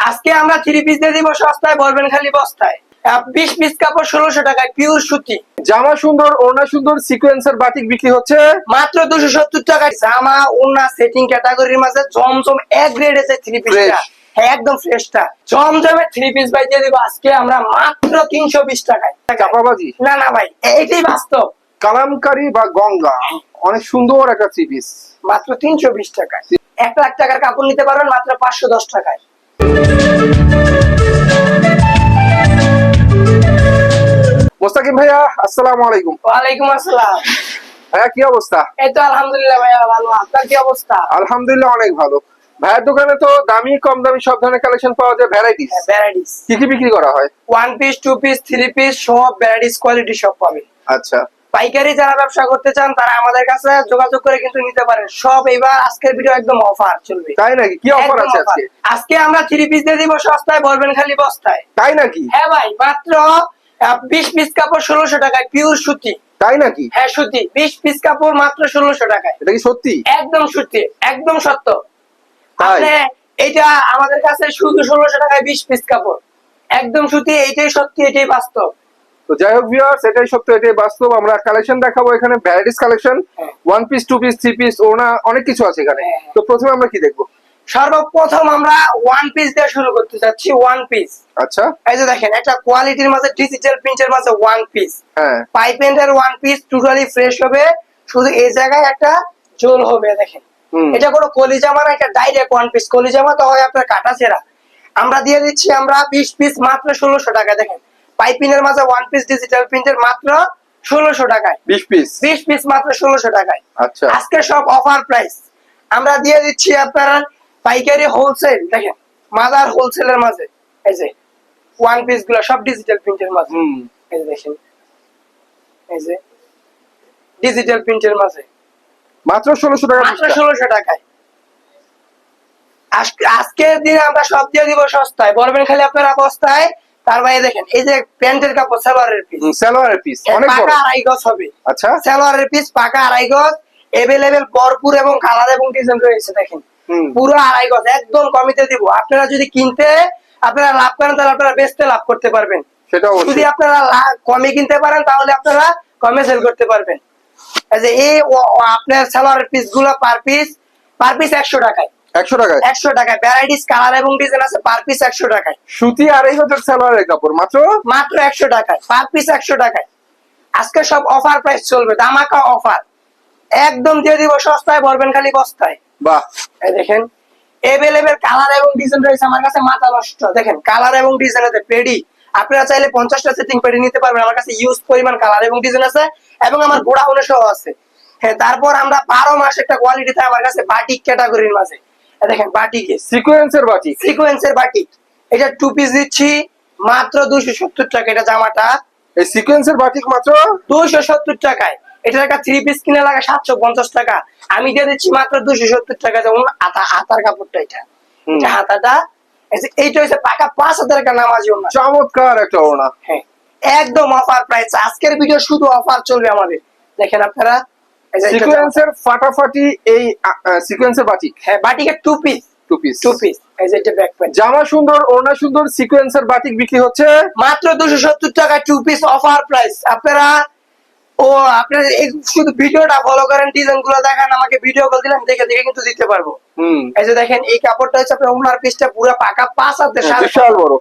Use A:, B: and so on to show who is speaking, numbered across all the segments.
A: আজকে আমরা three piece দিয়ে দিব সস্তায় বলবেন খালি বস্তায়। বিশ পিস কাপড় ষোলোশো টাকায় পিওর সুতি।
B: জামা সুন্দর ওড়না সুন্দর সিকোয়েন্সের বাটিক বিক্রি হচ্ছে।
A: মাত্র দুশো সত্তর টাকায় জামা ওনা সেটিং ক্যাটাগরির মাঝে জমজম এক গ্রেড আছে থ্রি পিসটা হ্যাঁ একদম ফ্রেশটা থ্রি পিস ভাই দিয়ে দিব আজকে আমরা মাত্র তিনশো বিশ টাকায়।
B: চাপাবাজি
A: না না ভাই এইটাই বাস্তব।
B: কালামকারি বা গঙ্গা অনেক সুন্দর একটা থ্রি পিস
A: মাত্র তিনশো বিশ টাকায়। এক লাখ টাকার কাপড় নিতে পারবেন মাত্র পাঁচশো দশ টাকায়।
B: মোস্তাকিম ভাইয়া আসসালামু আলাইকুম।
A: ওয়ালাইকুম আসসালাম।
B: ভাইয়া কি অবস্থা?
A: এই তো আলহামদুলিল্লাহ ভাইয়া ভালো। আপনার কি অবস্থা?
B: আলহামদুলিল্লাহ অনেক ভালো। ভাইয়ের দোকানে তো দামি কম দামি সব ধরনের কালেকশন পাওয়া যায় ভ্যারাইটিস
A: ভ্যারাইটিস
B: কি কি বিক্রি করা হয়?
A: One piece two piece three piece সব ভ্যারাইটিস কোয়ালিটি সব পাবেন।
B: আচ্ছা।
A: পাইকারি যারা ব্যবসা করতে চান তারা আমাদের কাছে যোগাযোগ করে কিন্তু নিতে পারেন। সব এবার আজকের ভিডিও একদম অফার চলবে।
B: তাই নাকি? কি অফার আছে আজকে?
A: আজকে আমরা থ্রি পিস দিয়ে দিব সস্তায় বলবেন খালি বস্তায়।
B: তাই নাকি?
A: হ্যাঁ ভাই মাত্র বিশ পিস কাপড় ষোলোশো টাকায় পিওর সুতি।
B: তাই নাকি?
A: হ্যাঁ সুতি। বিশ পিস কাপড় মাত্র ষোলোশো টাকায়।
B: এটা কি সত্যি?
A: একদম সুতি একদম সত্য? আপনি এটা আমাদের কাছে শুধু ষোলোশো টাকায় বিশ পিস কাপড়। একদম সুতি এইটাই সত্যি এটাই বাস্তব।
B: তো যাই হোক ভিউয়ার্স এটাই সত্য এটাই বাস্তব। আমরা কালেকশন দেখাবো এখানে ভ্যারাইটিস কালেকশন
A: হ্যাঁ।
B: One piece two piece three piece ওনা অনেক কিছু আছে এখানে।
A: হ্যাঁ।
B: তো প্রথমে আমরা কি দেখব?
A: সর্বপ্রথম আমরা ওয়ান পিস দিয়ে শুরু করতে যাচ্ছি ওয়ান পিস
B: আচ্ছা।
A: এই যে দেখেন একটা কোয়ালিটির মাঝে ডিজিটাল প্রিন্টের মাঝে ওয়ান পিস
B: হ্যাঁ।
A: পাইপেন্টের ওয়ান পিস টোটালি ফ্রেশ হবে শুধু এই জায়গায় একটা জোল হবে দেখেন। এটা কোনো কলিজামা না এটা ডাইরেক্ট ওয়ান পিস কলিজামা তো হয় আপনার কাটা ছেঁড়া আমরা দিয়ে দিচ্ছি আমরা বিশ পিস মাত্র ষোলোশো টাকা দেখেন। পাইপিনের মাঝে ওয়ান পিস ডিজিটাল প্রিন্টের মাত্র ষোলোশো টাকায়।
B: বিশ পিস
A: বিশ পিস মাত্র ষোলোশো টাকায়।
B: আচ্ছা।
A: আজকে সব অফার প্রাইস আমরা দিয়ে দিচ্ছি আপনারা পাইকারি হোলসেল দেখেন মাদার হোলসেলের মাঝে। এই যে ওয়ান পিসগুলো সব ডিজিটাল প্রিন্টের মাঝে।
B: হুম।
A: এই যে দেখেন এই যে ডিজিটাল প্রিন্টের মাঝে।
B: মাত্র ষোলোশো টাকা
A: মাত্র। ষোলোশো টাকায়। আজকে- আজকের দিনে আমরা সব দিয়ে দিব সস্তায়। বলবেন খালি আপনারা বস্তায় তার বাইরে দেখেন এই যে প্যান্টের কাপড় সালোয়ারের পিস
B: সালোয়ারের পিস অনেক বড়।
A: পাকা আড়াই গজ হবে।
B: আচ্ছা।
A: সালোয়ারের পিস পাকা আড়াই গজ এভেলেবেল ভরপুর এবং কালার এবং ডিজাইন রয়েছে দেখেন। পুরো আড়াই গজ একদম কমিতে দিব। আপনারা যদি কিনতে আপনারা লাভ করেন তাহলে আপনারা বেচতে লাভ করতে পারবেন। যদি আপনারা কমে কিনতে পারেন তাহলে আপনারা কমে সেল করতে পারবেন। এই আপনার সালোয়ারের পিসগুলো পার পিস পার পিস একশো টাকায়।
B: একশো টাকায়?
A: একশো টাকায়। ভ্যারাইটিস কালার এবং ডিজাইন আছে পার পিস একশো টাকায়।
B: সুতি সালোয়ারের কাপড় মাত্র?
A: মাত্র একশো টাকায়। পার পিস একশো টাকায়। আজকে সব অফার প্রাইস চলবে দামাকা অফার একদম দিয়ে দিব সস্তায় বলবেন খালি বস্তায়।
B: বাহ।
A: এই দেখেন এভেলেবেল কালার এবং ডিজাইন রয়েছে আমার কাছে মাথা নষ্ট। দেখেন কালার এবং ডিজাইন আছে পেডি আপনারা চাইলে পঞ্চাশটা সেটিং পেডি নিতে পারবেন। আমার কাছে ইউজ পরিমাণ কালার এবং ডিজাইন আছে এবং আমার গোড়া হলে সহ আছে। হ্যাঁ তারপর আমরা বারো মাস একটা কোয়ালিটি থাকে আমার কাছে বাটিক ক্যাটাগরির মাঝে। দেখেন বাটিকে
B: সিকোয়েন্সের বাটি।
A: সিকোয়েন্সের বাটিক এটা টু পিস দিচ্ছি মাত্র দুইশো সত্তর টাকা। এটা জামাটা
B: এই সিকোয়েন্সের বাটিক মাত্র?
A: দুইশো সত্তর টাকায়। এটার একটা থ্রি পিস কিনে লাগে সাতশো পঞ্চাশ টাকা। আমি দিয়ে দিচ্ছি মাত্র দুইশো সত্তর টাকা। যেমন আতা কাপড়টা এটা। হাতাটা এইটা হচ্ছে পাকা পাঁচ হাজার টাকা নামাজি
B: চমৎকার একটা
A: হ্যাঁ। একদম অফার প্রাইস আজকের ভিডিও শুধু অফার চলবে আমাদের। দেখেন আপনারা।
B: সিকোয়েন্সের ফাটাফাটি এই সিকোয়েন্সের বাটিক।
A: হ্যাঁ বাটিকে two piece
B: two piece
A: two piece
B: জামা সুন্দর ওড়না সুন্দর সিকোয়েন্সের বাটিক বিক্রি হচ্ছে।
A: মাত্র দুশো সত্তর টাকা টু পিস অফার প্রাইস আপনারা ও আপনারা এই শুধু ভিডিওটা ফলো করেন ডিজাইনগুলো দেখান আমাকে ভিডিও কল দিলাম দেখে দেখে কিন্তু দিতে পারব।
B: হুম।
A: এই যে দেখেন এই কাপড়টা হচ্ছে আপনার ওনার পিসটা পুরো পাকা পাঁচ সাড়ে
B: হ্যাঁ, বিশাল বড়।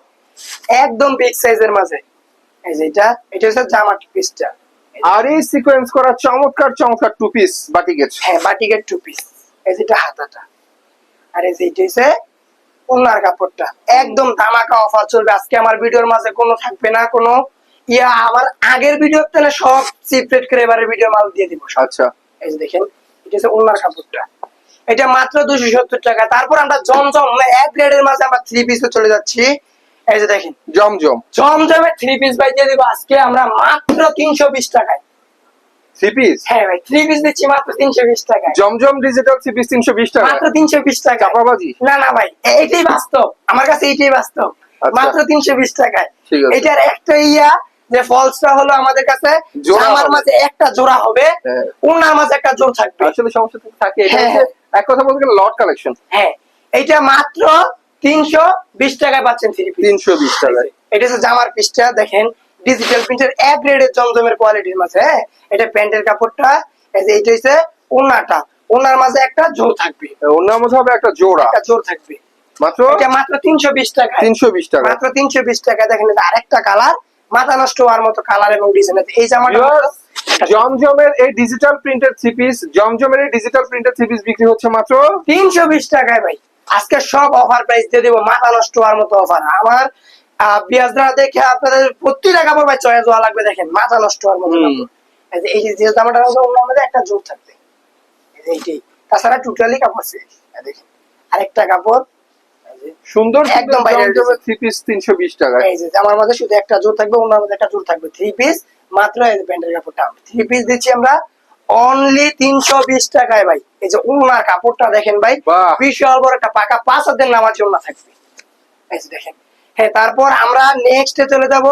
A: একদম বিগ সাইজের মাঝে। এই যে এটা এটা হচ্ছে জামা পিসটা
B: আর এই সিকোয়েন্স করা চমৎকার চমৎকার টু পিস বাটিকের
A: হ্যাঁ বাটিকের টু পিস এই যেটা হাতাটা। আর এই হচ্ছে ওনার কাপড়টা। একদম ধামাকা অফার চলবে। আজকে আমার ভিডিওর মাঝে কোনো থাকবে না কোনো ইয়া। আমার আগের ভিডিও তাহলে সব সিপ্রেট করে এবারে ভিডিও মাল দিয়ে দিব
B: আচ্ছা।
A: এই যে দেখেন এটা হচ্ছে ওনার কাপড়টা। এটা মাত্র দুশো সত্তর টাকা। তারপর আমরা জমজম এক গ্রেডের মাঝে আমরা থ্রি পিসে চলে যাচ্ছি। এই যে দেখেন
B: জমজম।
A: জমজমের থ্রি পিস ভাই দিয়ে দিব আজকে আমরা মাত্র তিনশো বিশ টাকায়।
B: থ্রি পিস
A: হ্যাঁ ভাই থ্রি পিস দিচ্ছি মাত্র তিনশো বিশ টাকায়।
B: জমজম ডিজিটাল থ্রি পিস তিনশো বিশ টাকা
A: মাত্র তিনশো বিশ টাকা
B: চাপাবাজি?
A: না না ভাই এইটাই বাস্তব। আমার কাছে এইটাই বাস্তব। মাত্র তিনশো বিশ টাকায়। এটার একটা ইয়া যে ফলসটা হলো আমাদের কাছে
B: জোড়া
A: আমার মাঝে একটা জোড়া হবে
B: হ্যাঁ।
A: ওনার মাঝে একটা জোড় থাকবে।
B: আসলে সমস্যা থাকে। এটা
A: হ্যাঁ,
B: হচ্ছে এক কথা বলতে গেলে লট কালেকশন
A: হ্যাঁ এইটা মাত্র তিনশো বিশ টাকায় পাচ্ছেন থ্রি পিস
B: তিনশো বিশ টাকায়।
A: এটা হচ্ছে জামার পিসটা দেখেন। ডিজিটাল প্রিন্টের এক গ্রেডের জমজমের কোয়ালিটির মাঝে হ্যাঁ? এটা প্যান্টের কাপড়টা এইটা হচ্ছে ওনাটা। ওনার মাঝে একটা জোর থাকবে।
B: অন্য মধ্যে হবে একটা জোড়া।
A: একটা জোর থাকবে।
B: মাত্র?
A: এটা মাত্র তিনশো বিশ টাকা
B: তিনশো বিশ টাকা
A: মাত্র তিনশো বিশ টাকা দেখেন আরেকটা কালার মাথা নষ্ট হওয়ার মতো কালার এবং ডিজাইন এই জামাটা
B: জমজমের এই ডিজিটাল প্রিন্টের থ্রি পিস জমজমের এই ডিজিটাল প্রিন্টের থ্রি পিস বিক্রি হচ্ছে মাত্র
A: তিনশো বিশ টাকায় ভাই। আজকে সব অফার প্রাইস দিয়ে দেবো মাথা নষ্ট হওয়ার মতো অফার আমার পেঁয়াজরা দেখে আপনাদের প্রতিটা কাপড় ভাই চয়েস হওয়া লাগবে দেখেন মাথা নষ্ট হওয়ার মতো এই যে- জামাটা ওর একটা জোর থাকবে। এইটাই। তাছাড়া টোটালি কাপড় শেষ দেখেন আরেকটা কাপড়।
B: সুন্দর
A: একদম
B: থ্রি পিস তিনশো বিশ টাকায়
A: এই যে জামার মধ্যে শুধু একটা জোর থাকবে মধ্যে একটা জোর থাকবে। থ্রি পিস মাত্র প্যান্টের কাপড়টা। থ্রি পিস দিচ্ছি আমরা অনলি তিনশো বিশ টাকায় ভাই। এই যে ওনার কাপড়টা দেখেন ভাই। বিশাল বড় একটা পাকা পাঁচ হাজার নামাজ ওনা থাকবে। এই যে দেখেন। হ্যাঁ তারপর আমরা নেক্সটে চলে যাব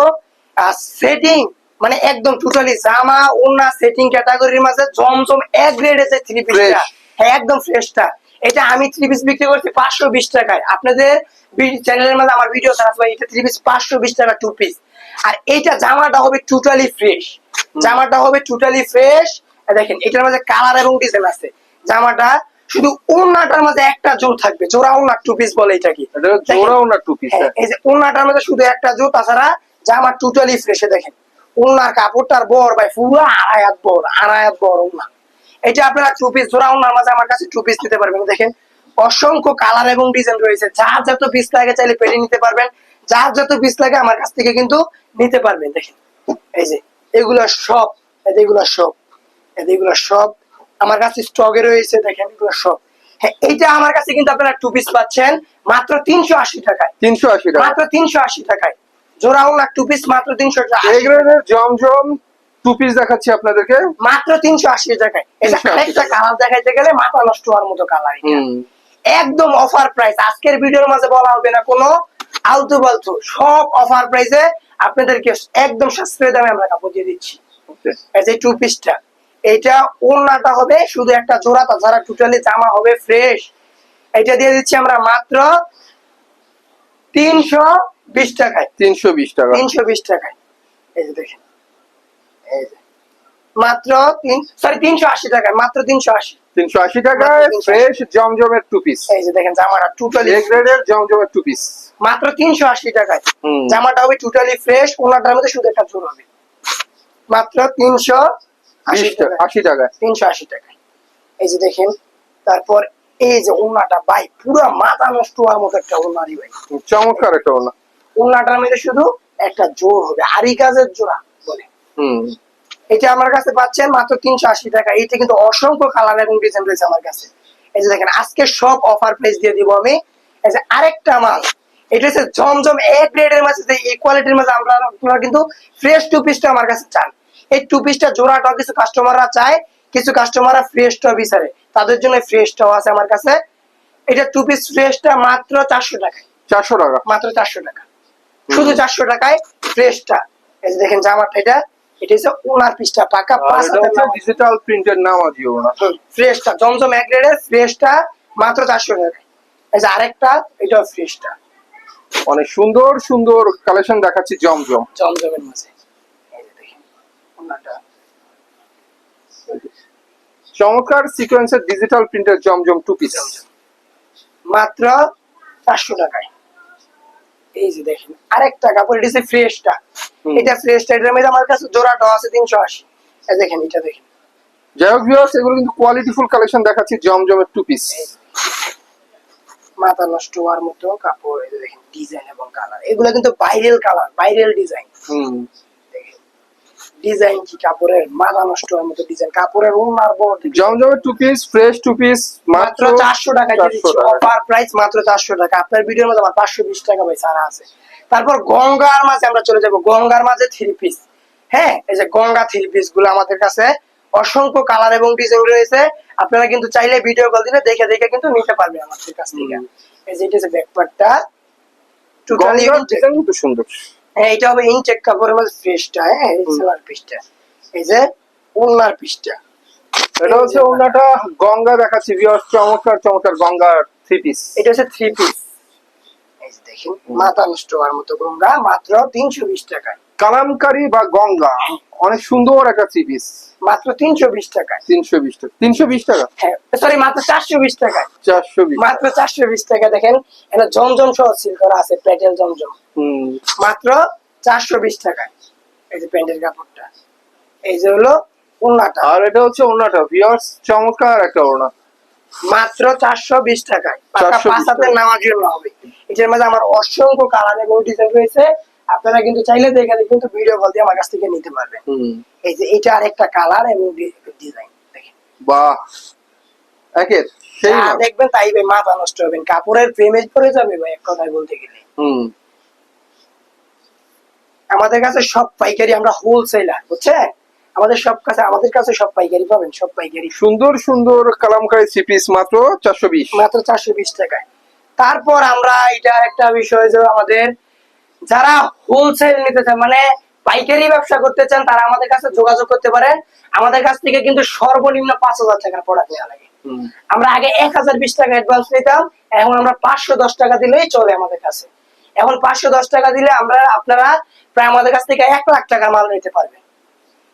A: সেটিং মানে একদম টোটালি জামা ওনা সেটিং ক্যাটাগরির মাঝে জমজম এক গ্রেড আছে থ্রি পিসটা হ্যাঁ একদম ফ্রেশটা এটা আমি থ্রি পিস বিক্রি করছি পাঁচশো বিশ টাকায়। আপনাদের চ্যানেলের মধ্যে আমার ভিডিও ছাড়া এটা থ্রি পিস পাঁচশো বিশ টাকা টু পিস আর এইটা জামাটা হবে টোটালি ফ্রেশ জামাটা হবে টোটালি ফ্রেশ দেখেন এটার মধ্যে কালার এবং ডিজাইন আছে। জামাটা শুধু ওড়নাটার মধ্যে একটা জোর থাকবে জোড়া ওড়না টু পিস বলে এটা কি
B: এটা জোড়াও টু পিস
A: এই যে ওড়নাটার মধ্যে শুধু একটা জোর তাছাড়া জামা টোটালি ফ্রেশে দেখেন। ওড়নার কাপড়টার বর ভাই পুরো আড়াই হাত বর আড়াই হাত বর ওড়না। এটা আপনারা টু পিস জোড়া ওড়নার মাঝে আমার কাছে টু পিস নিতে পারবেন দেখেন। অসংখ্য কালার এবং ডিজাইন রয়েছে। যার যত পিস লাগে চাইলে পেটে নিতে পারবেন যার যত পিস লাগে আমার কাছ থেকে কিন্তু নিতে পারবেন দেখেন। এই যে এগুলো সব এগুলো সব। এগুলো সব আমার কাছে স্টকে রয়েছে দেখেন এগুলো সব। হ্যাঁ এইটা আমার কাছে কিন্তু আপনারা টু পিস পাচ্ছেন মাত্র তিনশো আশি টাকায়।
B: তিনশো আশি টাকা
A: মাত্র তিনশো আশি টাকায়। জোড়া ওনা টু পিস মাত্র তিনশো
B: জমজম টু পিস দেখাচ্ছি আপনাদেরকে।
A: মাত্র তিনশো আশি টাকায়। এটা আরেকটা কালার দেখাইতে গেলে মাথা নষ্ট হওয়ার মতো কালার একদম অফার প্রাইস আজকের ভিডিওর মাঝে বলা হবে না কোনো। আলতু বালতু সব অফার প্রাইসে আপনাদেরকে একদম সাশ্রয় দামে আমরা কাপড় দিয়ে দিচ্ছি. এই যে টু পিসটা এইটা ওড়নাটা হবে শুধু একটা চোরা তাছাড়া টোটালি জামা হবে ফ্রেশ এটা দিয়ে দিচ্ছি আমরা মাত্র তিনশো বিশ টাকায়।
B: তিনশো বিশ টাকা।
A: তিনশো বিশ টাকায়। এই যে দেখেন এই যে। মাত্র তিন সরি তিনশো আশি টাকায় মাত্র তিনশো আশি।
B: তিনশো আশি টাকায় ফ্রেশ জমজমের টু পিস
A: এই যে দেখেন জামাটা টোটালি
B: গ্রেডের জমজমের টু পিস
A: মাত্র তিনশো আশি টাকায়। জামাটা হবে টোটালি ফ্রেশ ওনাটার মধ্যে শুধু একটা চুর হবে। মাত্র তিনশো আশি
B: টাকা
A: টাকা
B: আশি টাকায়।
A: তিনশো আশি টাকায়। এই যে দেখেন তারপর এই যে ওনাটা ভাই পুরো মাথা নষ্ট হওয়ার মতো একটা ওনারি ভাই।
B: চমৎকার একটা ওনা
A: ওনাটার মধ্যে শুধু একটা জোর হবে আরি কাজের জোড়া বলে।
B: হুম।
A: এটা আমার কাছে পাচ্ছেন মাত্র তিনশো আশি টাকা। এটা কিন্তু অসংখ্য কালার এবং ডিজাইন রয়েছে আমার কাছে। এই যে দেখেন আজকে সব অফার প্রাইস দিয়ে দিব আমি। এই যে আরেকটা মাল এটা হচ্ছে জমজম এ গ্রেডের মাঝে যে এই কোয়ালিটির মাঝে আমরা আপনারা কিন্তু ফ্রেশ টু পিসটা আমার কাছে চান। এই টু পিসটা জোড়াটাও কিছু কাস্টমাররা চায় কিছু কাস্টমাররা ফ্রেশটাও বিচারে তাদের জন্য ফ্রেশটাও আছে আমার কাছে। এটা টু পিস ফ্রেশটা মাত্র চারশো টাকায়।
B: চারশো টাকা?
A: মাত্র চারশো টাকা। শুধু চারশো টাকায় ফ্রেশটা এই যে দেখেন জামাটা এটা এটা হচ্ছে ওনার পিসটা পাকা পাঁচ হাজার
B: ডিজিটাল প্রিন্টের নাম আছে ওনা
A: ফ্রেশটা জমজম এক গ্রেডের ফ্রেশটা মাত্র চারশো টাকা এই যে আরেকটা এটাও ফ্রেশটা
B: অনেক সুন্দর সুন্দর কালেকশন দেখাচ্ছি জমজম।
A: জমজমের মাঝে।
B: চমৎকার সিকোয়েন্সের ডিজিটাল প্রিন্টের জমজম টু পিস
A: মাত্র চারশো টাকায়। এই যে দেখেন আরেকটা কাপড় এটা ফ্রেশটা এটা ফ্রেশটা এটার মধ্যে আমার কাছে জোড়াটাও আছে তিনশো আশি। দেখেন এটা দেখেন।
B: যাই হোক ভিউয়ার্স এগুলো কিন্তু কোয়ালিটিফুল কালেকশন দেখাচ্ছি জমজমের টু পিস
A: মাথা নষ্ট হওয়ার মতো কাপড় এই দেখেন ডিজাইন এবং কালার এগুলো কিন্তু ভাইরাল কালার ভাইরাল ডিজাইন
B: হুম।
A: ডিজাইন কি কাপড়ের? মাথা নষ্ট হওয়ার মতো ডিজাইন। কাপড়ের ওনার বড়
B: জমজমের two piece fresh two piece
A: মাত্র চারশো টাকা অফার প্রাইস মাত্র চারশো টাকা। আপনার ভিডিওর মধ্যে আমার পাঁচশো বিশ টাকা ভাই ছাড়া আছে। তারপর গঙ্গার মাঝে আমরা চলে যাব। গঙ্গার মাঝে থ্রি পিস হ্যাঁ এই যে গঙ্গা থ্রি পিসগুলো আমাদের কাছে অসংখ্য কালার এবং ডিজাইন রয়েছে। আপনারা কিন্তু চাইলে ভিডিও কল দিলে দেখে দেখে কিন্তু নিতে পারবেন আমাদের কাছ থেকে। এই যে এটা হচ্ছে ব্যাকপার্টটা টোটালি
B: সুন্দর।
A: হ্যাঁ এটা হবে ইনটেক কাপড়ের মধ্যে ফ্রেশটা হ্যাঁ এই সেলার পিসটা এই যে ওনার পিসটা
B: এটা হচ্ছে ওনাটা গঙ্গা দেখাচ্ছি ভিউয়ার্স চমৎকার চমৎকার গঙ্গা থ্রি পিস
A: এটা হচ্ছে থ্রি পিস এই যে দেখেন মাথা নষ্ট হওয়ার মতো গঙ্গা মাত্র তিনশো বিশ টাকায়।
B: কালামকারী বা গঙ্গা অনেক সুন্দর একটা থ্রি পিস
A: মাত্র তিনশো বিশ টাকায়।
B: তিনশো বিশ টাকা। তিনশো বিশ টাকা?
A: সরি মাত্র চারশো বিশ টাকায়।
B: চারশো বিশ।
A: মাত্র চারশো বিশ টাকা দেখেন এটা জমজম সহ সিল করা আছে প্যাটেল জমজম। মাত্র চারশো বিশ টাকায়। এই যে প্যান্টের কাপড়টা। এই যে হলো উন্নাটা
B: আর এটা হচ্ছে ওনাটা ভিউয়ার্স চমৎকার একটা ওড়না।
A: মাত্র চারশো বিশ টাকায়।
B: 420
A: পাঁচ হাতের নামার জন্য হবে এটার মধ্যে আমার অসংখ্য কালার এবং ডিজাইন রয়েছে। আপনারা কিন্তু চাইলে দেখে কিন্তু ভিডিও কল দিয়ে আমার কাছ থেকে নিতে পারবেন। এই যে এটা আরেকটা কালার এবং ডিজাইন দেখেন।
B: বাহ। একের সেই না।
A: দেখবেন তাই ভাই মাথা নষ্ট হবেন। কাপড়ের প্রেমে পড়ে যাবে ভাই এক কথায় বলতে গেলে।
B: হুম।
A: আমাদের কাছে সব পাইকারি আমরা হোলসেলার বুঝছেন? আমাদের সব কাছে আমাদের কাছে সব পাইকারি পাবেন সব পাইকারি।
B: সুন্দর সুন্দর কালামকারী থ্রি পিস মাত্র চারশো বিশ।
A: মাত্র চারশো বিশ টাকায়। তারপর আমরা এটা একটা বিষয় যে আমাদের যারা হোলসেল নিতে চান মানে পাইকারি ব্যবসা করতে চান তারা আমাদের কাছে যোগাযোগ করতে পারেন। আমাদের কাছ থেকে কিন্তু সর্বনিম্ন পাঁচ হাজার টাকার প্রোডাক্ট নেওয়া লাগে। আমরা আগে এক হাজার বিশ টাকা অ্যাডভান্স নিতাম এখন আমরা পাঁচশো দশ টাকা দিলেই চলে আমাদের কাছে। এখন পাঁচশো দশ টাকা দিলে আমরা আপনারা প্রায় আমাদের কাছ থেকে এক লাখ টাকার মাল নিতে পারবেন।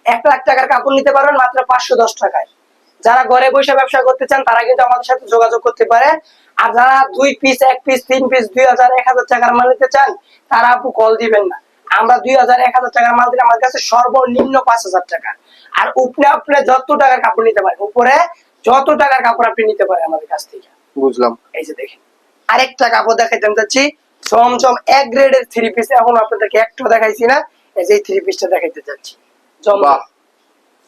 A: এক লাখ টাকার কাপড় নিতে পারবেন মাত্র পাঁচশো দশ টাকায়। যারা ঘরে বসে ব্যবসা করতে চান তারা কিন্তু আমাদের সাথে যোগাযোগ করতে পারে। আর যারা দুই পিস এক পিস তিন পিস দুই হাজার এক হাজার টাকার মাল নিতে চান তারা আপু কল দিবেন না। আমরা দুই হাজার এক হাজার টাকার মাল দিলে আমাদের কাছে সর্বনিম্ন পাঁচ হাজার টাকা। আর উপরে আপনি যত টাকার কাপড় নিতে পারেন উপরে যত টাকার কাপড় আপনি নিতে পারেন আমাদের কাছ থেকে।
B: বুঝলাম।
A: এই যে দেখেন আরেকটা কাপড় দেখাইতে আমি যাচ্ছি জমজম এক গ্রেডের থ্রি পিস এখন আপনাদেরকে একটু দেখাইছি না এই যে থ্রি পিসটা দেখাইতে
B: চাচ্ছি।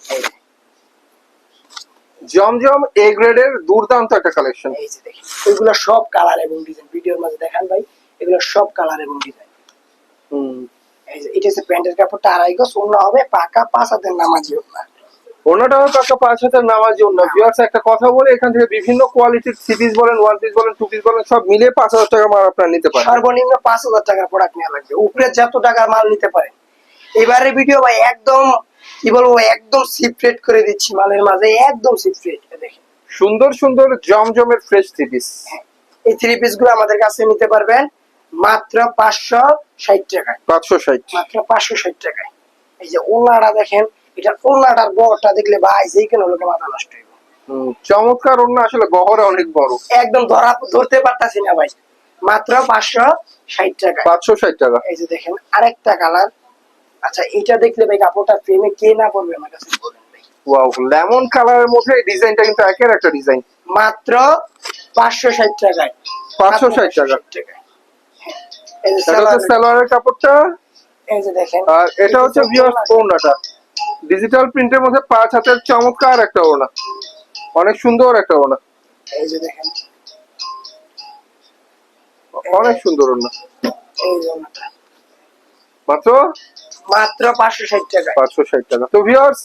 A: এই যে,
B: জমজম এ গ্রেডের দুর্দান্ত একটা কালেকশন
A: এই যে দেখেন ওইগুলো সব কালার এবং ডিজাইন ভিডিওর মাঝে দেখান ভাই এগুলো সব কালার এবং ডিজাইন এই যে এটা হচ্ছে প্যান্টের কাপড়টা আড়াই গজ অন্য হবে পাকা পাঁচ হাতের নামাজি ওনা
B: ওনাটাও টাকা পাঁচ হাজার নামাজ অন্য ভিউয়ার্স একটা কথা বলে এখান থেকে বিভিন্ন কোয়ালিটির থ্রি পিস বলেন ওয়ান পিস বলেন টু পিস বলেন সব মিলে পাঁচ হাজার টাকা মাল আপনারা নিতে পারেন।
A: সর্বনিম্ন পাঁচ হাজার টাকার প্রোডাক্ট নেওয়া লাগবে। উপরে যত টাকার মাল নিতে পারেন। এবারে ভিডিও ভাই একদম কি বলব একদম সিপ্রেট করে দিচ্ছি মালের মাঝে একদম সিপ্রেট দেখেন।
B: সুন্দর সুন্দর জমজমের ফ্রেশ থ্রি পিস
A: এই থ্রি পিসগুলো আমাদের কাছে নিতে পারবেন মাত্র পাঁচশো ষাট টাকায়।
B: পাঁচশো ষাট।
A: মাত্র পাঁচশো ষাট টাকায়। এই যে ওনাটা দেখেন এটা ওনাটার বড়টা দেখলে ভাই যেই কেন লোকে মাথা নষ্ট হইব।
B: চমৎকার অন্য আসলে গহরে অনেক বড়।
A: একদম ধরা ধরতে পারতাছি না ভাই। মাত্র পাঁচশো ষাট টাকায়।
B: পাঁচশো ষাট টাকা।
A: এই যে দেখেন আরেকটা কালার আচ্ছা এটা দেখলে ভাই কাপড়টা প্রেমে কে না পড়বে আমার কাছে বলেন ভাই।
B: ওয়াও লেমন কালারের মধ্যে ডিজাইনটা কিন্তু একের একটা ডিজাইন
A: মাত্র পাঁচশো ষাট টাকায়।
B: 560 টাকা। এটা হচ্ছে
A: সালোয়ারের-
B: কাপড়টা।
A: এই যে দেখেন।
B: আর এটা হচ্ছে ভিউয়ার্স ওড়নাটা। ডিজিটাল প্রিন্টের মধ্যে পাঁচ হাতের চমৎকার একটা ওড়না। অনেক সুন্দর একটা ওড়না।
A: এই যে দেখেন।
B: অনেক সুন্দর ওড়না।
A: এই ওনাটা।
B: মাত্র?
A: মাত্র পাঁচশো ষাট টাকা।
B: পাঁচশো ষাট টাকা। তো ভিউয়ার্স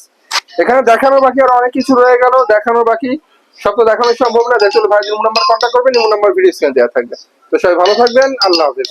B: এখানে দেখানো বাকি আর অনেক কিছু রয়ে গেল। দেখানো বাকি সব তো দেখানো সম্ভব না। দেখলে ভাই নিমো নাম্বার কন্ট্যাক্ট করবেন নিমো নাম্বার ভিডিও স্ক্যান দেওয়া থাকবে। তো সবাই ভালো থাকবেন। আল্লাহ হাফেজ।